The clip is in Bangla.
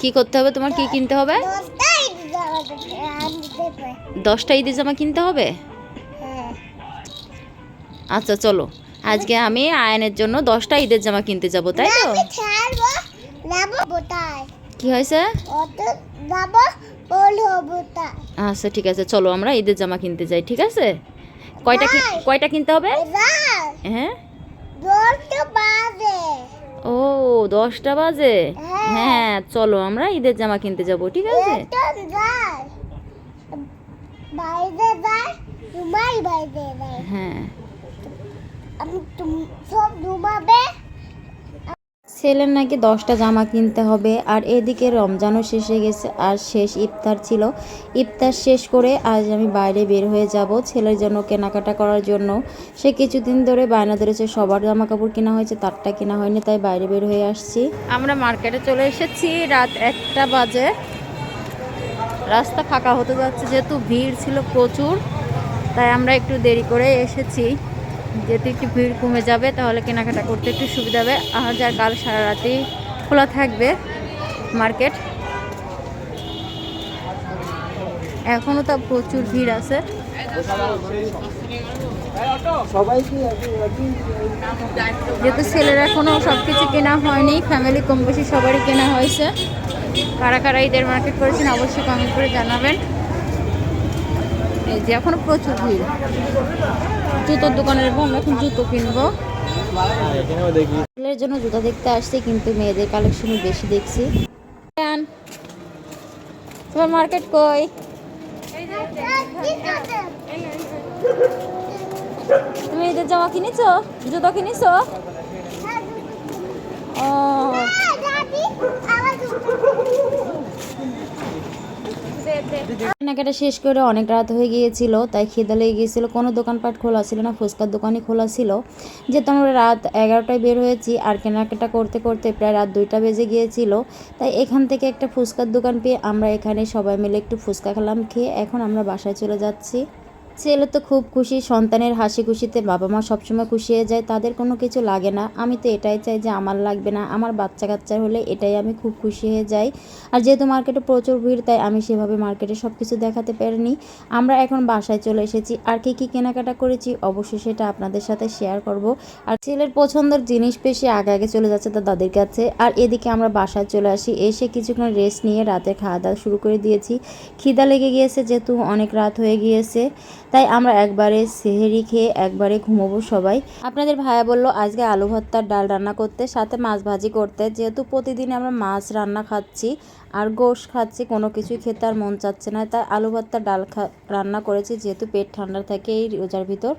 কি করতে হবে তোমার? কি কিনতে হবে? দশটা ঈদের জামা কিনতে হবে? হ্যাঁ। আচ্ছা চলো। আজকে আমি আয়নের জন্য দশটা ঈদের জামা কিনতে যাব তাই তো? কি হয়েছে? আচ্ছা ঠিক আছে চলো আমরা ঈদের জামা কিনতে যাই ঠিক আছে? কয়টা কয়টা কিনতে হবে? হ্যাঁ? দশটা বাজে? হ্যাঁ। হ্যাঁ চলো আমরা ঈদের জামা কিনতে যাব ঠিক আছে? হ্যাঁ। সব ঘুমাবে ছেলের নাকি দশটা জামা কিনতে হবে আর এদিকে রমজানও শেষ হয়ে গেছে আর শেষ ইফতার ছিল। ইফতার শেষ করে আজ আমি বাইরে বের হয়ে যাব ছেলের জন্য কেনাকাটা করার জন্য। সে কিছুদিন ধরে বায়না ধরেছে, সবার জামা কাপড় কেনা হয়েছে, তারটা কেনা হয়নি, তাই বাইরে বের হয়ে আসছি। আমরা মার্কেটে চলে এসেছি, রাত একটা বাজে। রাস্তা ফাঁকা হতে যাচ্ছে, যেহেতু ভিড় ছিল প্রচুর, তাই আমরা একটু দেরি করে এসেছি। যেহেতু একটু ভিড় কমে যাবে তাহলে কেনাকাটা করতে একটু সুবিধা হবে। আজ আর কাল সারা রাতেই খোলা থাকবে মার্কেট। এখনও তো প্রচুর ভিড় আছে। যেহেতু ছেলের এখনও সব কিছু কেনা হয়নি ফ্যামিলি কম বেশি সবারই কেনা হয়েছে। কারা কারা ঈদের মার্কেট করেছেন অবশ্যই কমেন্ট করে জানাবেন। এই যে এখনও প্রচুর ভিড়। জুতোর দোকানে যাব আমরা এখন জুতো কিনবো। ছেলের জন্য জুতো দেখতে আসছি, কিন্তু মেয়েদের কালেকশনই বেশি দেখছি। তোমার মার্কেট কই? তুমি ঈদের জামা কিনেছো? জুতো কিনেছো? কেনাকাটা শেষ করে অনেক রাত হয়ে গিয়েছিল, তাই খিদে লেগে গিয়েছিল। কোনো দোকানপাট খোলা ছিল না, ফুচকার দোকানই খোলা ছিল। যেহেতু আমরা রাত এগারোটায় বের হয়েছি আর কেনাকাটা করতে করতে প্রায় রাত দুইটা বেজে গিয়েছিল, তাই এখান থেকে একটা ফুচকার দোকান পেয়ে আমরা এখানে সবাই মিলে একটু ফুচকা খেলাম খেয়ে এখন আমরা বাসায় চলে যাচ্ছি। ছেলে তো খুব খুশি, সন্তানের হাসি খুশিতে বাবা মা সবসময় খুশি হয়ে যায়, তাদের কোনো কিছু লাগে না। আমি তো এটাই চাই যে আমার লাগবে না, আমার বাচ্চা কাচ্চার হলে এটাই আমি খুব খুশি হয়ে যাই। আর যেহেতু মার্কেটে প্রচুর ভিড়, তাই আমি সেভাবে মার্কেটে সব কিছু দেখাতে পারিনি। আমরা এখন বাসায় চলে এসেছি, আর কি কী কেনাকাটা করেছি অবশ্যই সেটা আপনাদের সাথে শেয়ার করব। আর ছেলের পছন্দের জিনিস সে আগে আগে চলে যাচ্ছে তার দাদির কাছে। আর এদিকে আমরা বাসায় চলে আসি, এসে কিছুক্ষণ রেস্ট নিয়ে রাতে খাওয়া দাওয়া শুরু করে দিয়েছি। খিদা লেগে গিয়েছে, যেহেতু অনেক রাত হয়ে গিয়েছে। তাই আমরা একবারে সেহেরি খেয়ে একবারে ঘুমোবো সবাই। আপনাদের ভাইয়া বলল, আজকে আলু ভর্তার ডাল রান্না করতে, সাথে মাছ ভাজি করতে। যেহেতু প্রতিদিন আমরা মাছ রান্না খাচ্ছি আর গোশ খাচ্ছি, কোনো কিছুই খেতে আর মন চাচ্ছে না। তাই আলু ভর্তার ডাল রান্না করেছি, যেহেতু পেট ঠান্ডা থাকে এই রোজার ভিতর।